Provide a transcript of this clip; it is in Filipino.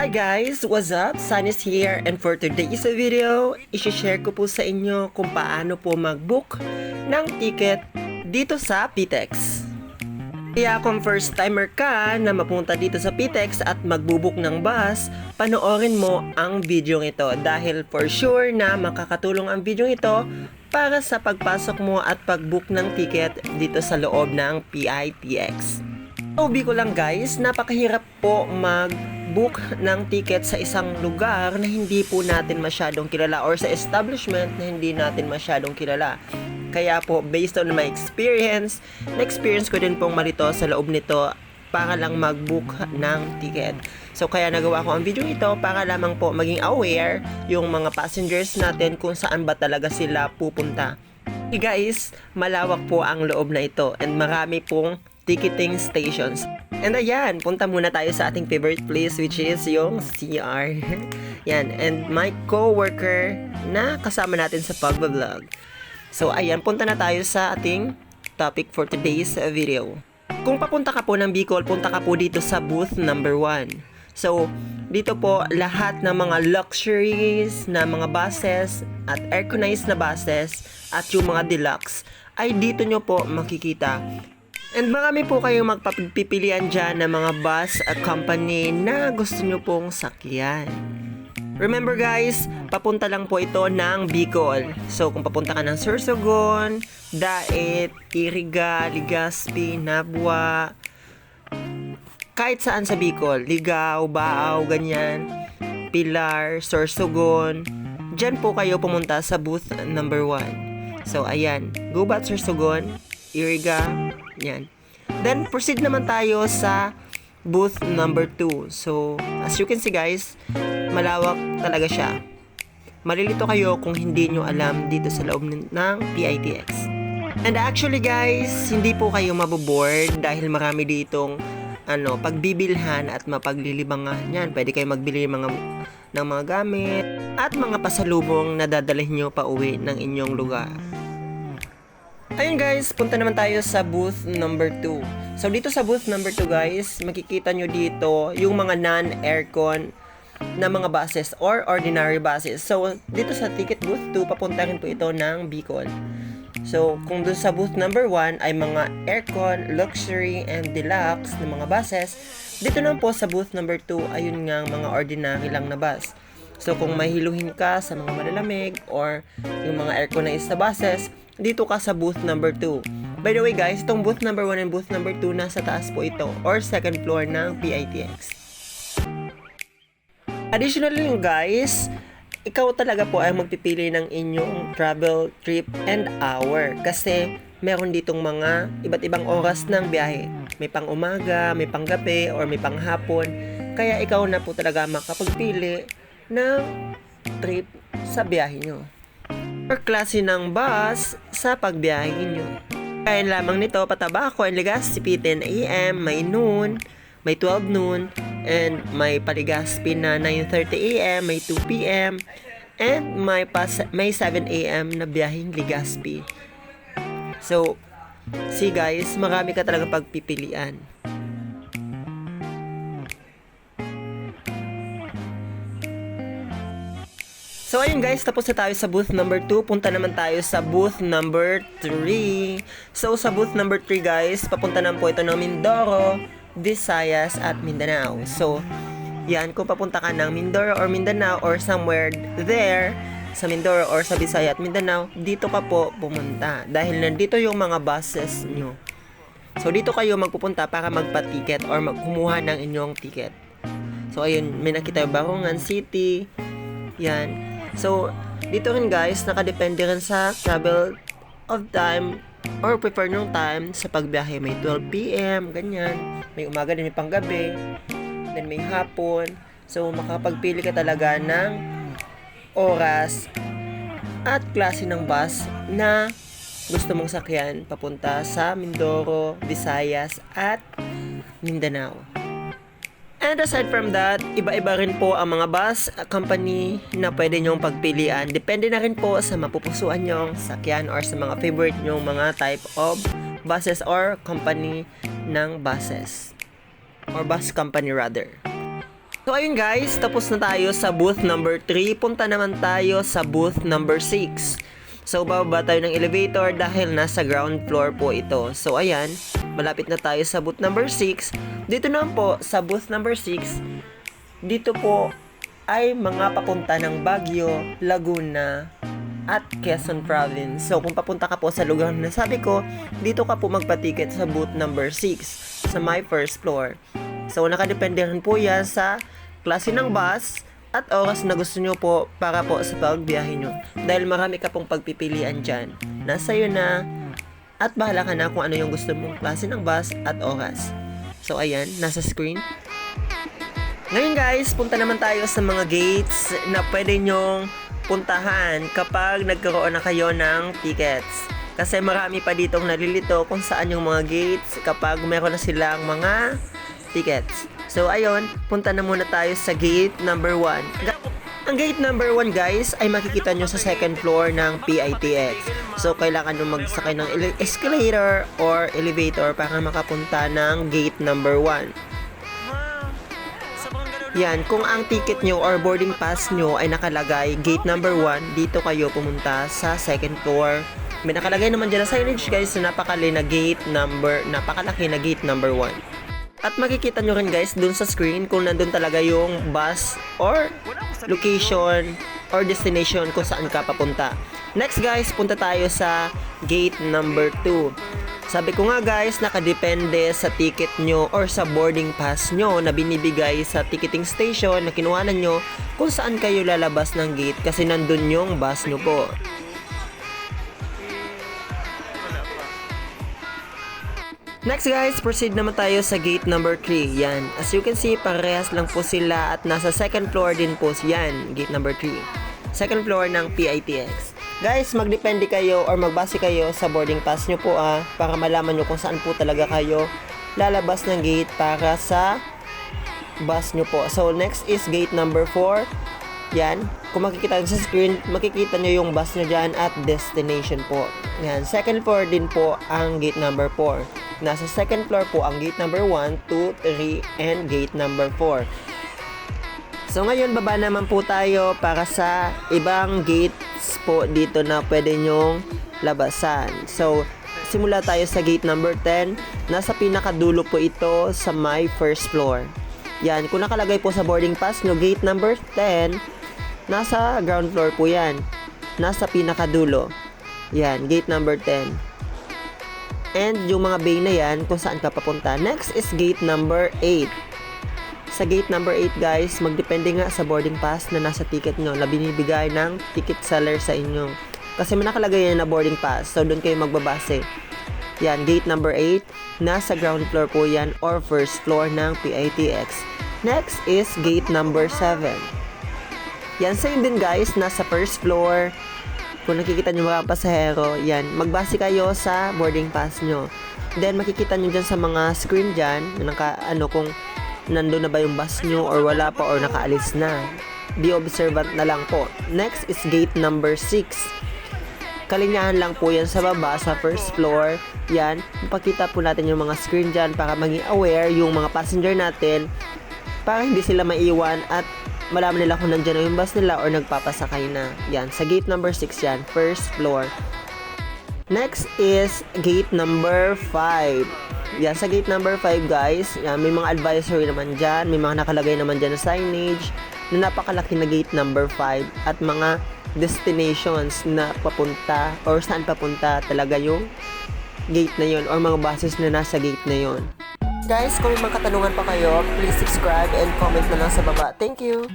Hi guys! What's up? Sunny's here and for today's video, isi-share ko po sa inyo kung paano po mag-book ng ticket dito sa PTEX. Kaya kung first timer ka na mapunta dito sa PTEX at magbubook ng bus, panoorin mo ang video ito dahil for sure na makakatulong ang video ito para sa pagpasok mo at pag-book ng ticket dito sa loob ng PITX. Ubi ko lang guys, napakahirap po mag-book ng ticket sa isang lugar na hindi po natin masyadong kilala or sa establishment na hindi natin masyadong kilala. Kaya po, based on my experience, na-experience ko din pong marito sa loob nito para lang mag-book ng ticket. So kaya nagawa ko ang video ito para lamang po maging aware yung mga passengers natin kung saan ba talaga sila pupunta. Hey guys, malawak po ang loob na ito and marami pong ticketing stations. And ayan, punta muna tayo sa ating favorite place which is yung CR. Yan, and my co-worker na kasama natin sa pag-vlog. So ayan, punta na tayo sa ating topic for today's video. Kung papunta ka po ng Bicol, punta ka po dito sa booth number 1. So, dito po lahat ng mga luxuries na mga buses at airconized na buses at yung mga deluxe ay dito nyo po makikita. And marami po kayong magpapipilian dyan ng mga bus at company na gusto nyo pong sakyan. Remember guys, papunta lang po ito ng Bicol. So kung papunta ka ng Sorsogon, Daet, Iriga, Legazpi, Nabua, kahit saan sa Bicol, Ligaw, Baaw, ganyan, Pilar, Sorsogon, dyan po kayo pumunta sa booth number 1. So ayan, Gubat, Sorsogon, Iriga, yan. Then proceed naman tayo sa booth number 2. So, as you can see guys, malawak talaga siya. Malilito kayo kung hindi nyo alam dito sa loob ng PITX. And actually guys, hindi po kayo maboboard dahil marami ditong ano, pagbibilhan at mapaglilibangan. Yan, pwede kayo magbili ng mga ng mga gamit at mga pasalubong na dadalhin nyo pa uwi ng inyong lugar. Ayun guys, punta naman tayo sa booth number 2. So dito sa booth number 2 guys, makikita nyo dito yung mga non-aircon na mga buses or ordinary buses. So dito sa ticket booth 2, papunta rin po ito ng Bicol. So kung doon sa booth number 1 ay mga aircon, luxury, and deluxe na mga buses, dito naman po sa booth number 2, ayun nga mga ordinary lang na bus. So kung mahiluhin ka sa mga malalamig or yung mga airconized na buses, dito ka sa booth number 2. By the way guys, itong booth number 1 and booth number 2 nasa taas po ito or second floor ng PITX. Additionally guys, ikaw talaga po ay magpipili ng inyong travel trip and hour kasi meron ditong mga iba't ibang oras ng biyahe. May pang umaga, may pang gabi, or may pang hapon. Kaya ikaw na po talaga makapagpili ng trip sa biyahe nyo or klase ng bus sa pagbiyahe nyo. Kaya lamang nito, Patabako and Legazpi 10 a.m., may noon, may 12 noon, and may Paligazpi na 9.30 a.m., may 2 p.m., and may, pas may 7 a.m. na biyaheng Legazpi. So, see guys, marami ka talaga pagpipilian. So ayun guys, tapos na tayo sa booth number 2. Punta naman tayo sa booth number 3. So sa booth number 3 guys, papunta naman po ito ng Mindoro, Visayas at Mindanao. So yan, kung papunta ka ng Mindoro or Mindanao or somewhere there, sa Mindoro or sa Visayas at Mindanao, dito ka po pumunta. Dahil nandito yung mga buses nyo. So dito kayo magpupunta para magpa-ticket or magkumuha ng inyong ticket. So ayun, may nakita yung Barongan City, yan. So, dito rin guys, nakadepende rin sa travel of time or prefer nung time sa pagbiyahe. May 12 p.m., ganyan. May umaga din, may panggabi. Then may hapon. So, makapagpili ka talaga ng oras at klase ng bus na gusto mong sakyan papunta sa Mindoro, Visayas at Mindanao. And aside from that, iba-iba rin po ang mga bus company na pwede nyong pagpilian. Depende na rin po sa mapupusuan nyong sakyan or sa mga favorite nyong mga type of buses or company ng buses. Or bus company rather. So ayun guys, tapos na tayo sa booth number 3. Punta naman tayo sa booth number 6. So bababa tayo ng elevator dahil nasa ground floor po ito. So ayan, malapit na tayo sa booth number 6. Dito naman po sa booth number 6, dito po ay mga papunta ng Baguio, Laguna, at Quezon Province. So kung papunta ka po sa lugar na sabi ko, dito ka po magpa-ticket sa booth number 6 sa my first floor. So nakadepende po yan sa klase ng bus at oras na gusto nyo po para po sa pagbiyahe nyo. Dahil marami ka pong pagpipilian dyan. Nasa iyo na at bahala ka na kung ano yung gusto mong klase ng bus at oras. So ayan, nasa screen. Ngayon guys, punta naman tayo sa mga gates na pwede nyong puntahan kapag nagkaroon na kayo ng tickets. Kasi marami pa ditong nalilito kung saan yung mga gates kapag meron na silang mga tickets. So ayun, punta na muna tayo sa gate number 1. Ga- ang gate number 1 guys ay makikita nyo sa second floor ng PITX. So kailangan nyo magsakay ng escalator or elevator para makapunta ng gate number 1. Yan, kung ang ticket nyo or boarding pass nyo ay nakalagay gate number 1, dito kayo pumunta sa second floor. May nakalagay naman dyan na signage guys na na gate number, napakalaki na gate number 1. At makikita nyo rin guys dun sa screen kung nandun talaga yung bus or location or destination kung saan ka papunta. Next guys, punta tayo sa gate number 2. Sabi ko nga guys, nakadepende sa ticket nyo or sa boarding pass nyo na binibigay sa ticketing station na kinuhanan nyo kung saan kayo lalabas ng gate kasi nandun yung bus nyo po. Next guys, proceed naman tayo sa gate number 3. Yan. As you can see, parehas lang po sila at nasa second floor din po yan. Gate number 3. Second floor ng PITX. Guys, magdepende kayo or magbase kayo sa boarding pass nyo po ah para malaman nyo kung saan po talaga kayo lalabas ng gate para sa bus nyo po. So, next is gate number 4. Yan. Kung makikita nyo sa screen, makikita nyo yung bus nyo dyan at destination po. Yan. Second floor din po ang gate number 4. Nasa second floor po ang gate number 1, 2, 3, and gate number 4. So ngayon baba naman po tayo para sa ibang gates po dito na pwede nyong labasan. So simula tayo sa gate number 10. Nasa pinakadulo po ito sa my first floor. Yan, kung nakalagay po sa boarding pass nyo, gate number 10, nasa ground floor po yan. Nasa pinakadulo. Yan, gate number 10. And yung mga bay na yan, kung saan ka papunta. Next is gate number 8 sa gate number 8 guys, magdepende nga sa boarding pass na nasa ticket nyo na binibigay ng ticket seller sa inyo. Kasi may nakalagay yan na boarding pass, so doon kayo magbabase. Yan, gate number 8, nasa ground floor po yan or first floor ng PITX. Next is gate number 7. Yan, same din guys, nasa first floor. Kung nakikita nyo mga pasahero, yan, magbase kayo sa boarding pass nyo. Then, makikita nyo dyan sa mga screen dyan, naka, ano, kung nandun na ba yung bus nyo or wala pa or nakaalis na. Be observant na lang po. Next is gate number 6. Kalinyahan lang po yan sa baba, sa first floor. Yan, ipakita po natin yung mga screen dyan para maging aware yung mga passenger natin para hindi sila maiwan at malaman nila kung nandyan na yung bus nila or nagpapasakay na. Yan, sa gate number 6 yan, first floor. Next is gate number 5. Yan, sa gate number 5 guys, yan, may mga advisory naman dyan, may mga nakalagay naman dyan na signage na napakalaki na gate number 5 at mga destinations na papunta or saan papunta talaga yung gate na yon or mga buses na nasa gate na yon. Guys, kung may mga katanungan pa kayo, please subscribe and comment na lang sa baba. Thank you!